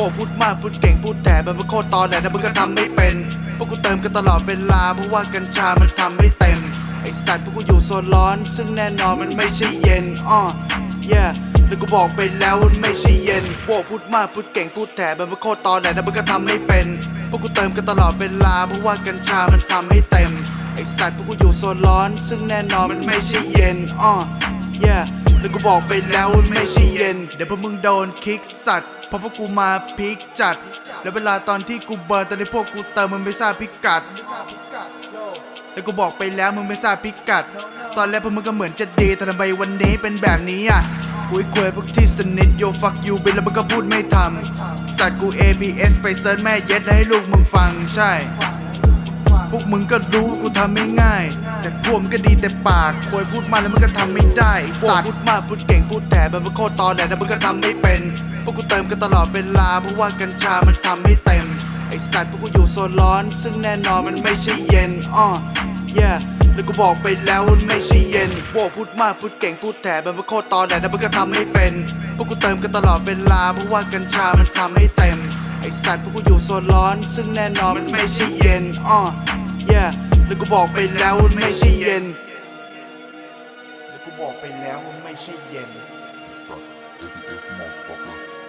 วกพูดมากพูดเก่งพูดแต่มันเป็นโคตรตอนไหนนะมึงก็ทำไม่เป็น พวกกูเติมกันตลอดเวลาเพราะว่ากัญชามันทำให้เต็ม ไอสัตว์พวกกูอยู่โซนร้อน ซึ่งแน่นอนมันไม่ใช่เย็นอ้อ yeah แล้วกูบอกไปแล้วมันไม่ใช่เย็นพวกพูดมากพูดเก่งพูดแต่มันเป็นโคตรตอนไหนนะมึงก็ทำไม่เป็น พวกกูเติมกันตลอดเวลาเพราะว่ากัญชามันทำให้เต็ม ไอสัตว์พวกกูอยู่โซนร้อน ซึ่งแน่นอนมันไม่ใช่เย็นอ้อ yeah แล้วกูบอกไปแล้วมันไม่ใช่เย็น เดี๋ยวพวกมึงโดนคิกสัตว์ เพราะพวกกูมาพีคจัด แล้วเวลาตอนที่กูเบิร์นตอนนี้พวกกูเติมมึงไม่ทราบพิกัด แล้วกูบอกไปแล้วมึงไม่ทราบพิกัด ตอนแรกพวกมึงก็เหมือนจะดีแต่ทำไมวันนี้เป็นแบบนี้อะกูไอ้ควยพวกที่สนิทโยฟักยูบินแล้วมึงก็พูดไม่ทำสัตว์กู ABS ไปเซิร์ชแม่เย็ดให้ลูกมึงฟังใช่ พวกมึงก็รู้กูทำไม่ง่าย แต่พวกมึงก็ดีแต่ปากควยพูดมาแล้วมึงก็ทำไม่ได้ไอ้สัตว์พูดมากพูดเก่งพูดแต่มันเป็นโคตรตอนแต่มึงก็ทำไม่เป็น พวกกูเติมกันตลอดเวลาเพราะว่ากัญชามันทำให้เต็ม ไอสัตว์พวกกูอยู่โซนร้อน ซึ่งแน่นอนมันไม่ใช่เย็นอ้อ yeah แล้วกูบอกไปแล้วมันไม่ใช่เย็นพวกพูดมากพูดเก่งพูดแต่มันเป็นโคตรตอนแต่มึงก็ทำไม่เป็น พวกกูเติมกันตลอดเวลาเพราะว่ากัญชามันทำให้เต็มไอสัตว์พวกกูอยู่โซนร้อน ซึ่งแน่นอนมันไม่ใช่เย็นอ้อ yeah แล้วกูบอกไปแล้วมันไม่ใช่เย็น แล้วกูบอกไปแล้วมันไม่ใช่เย็น Suck. ABS motherfucker.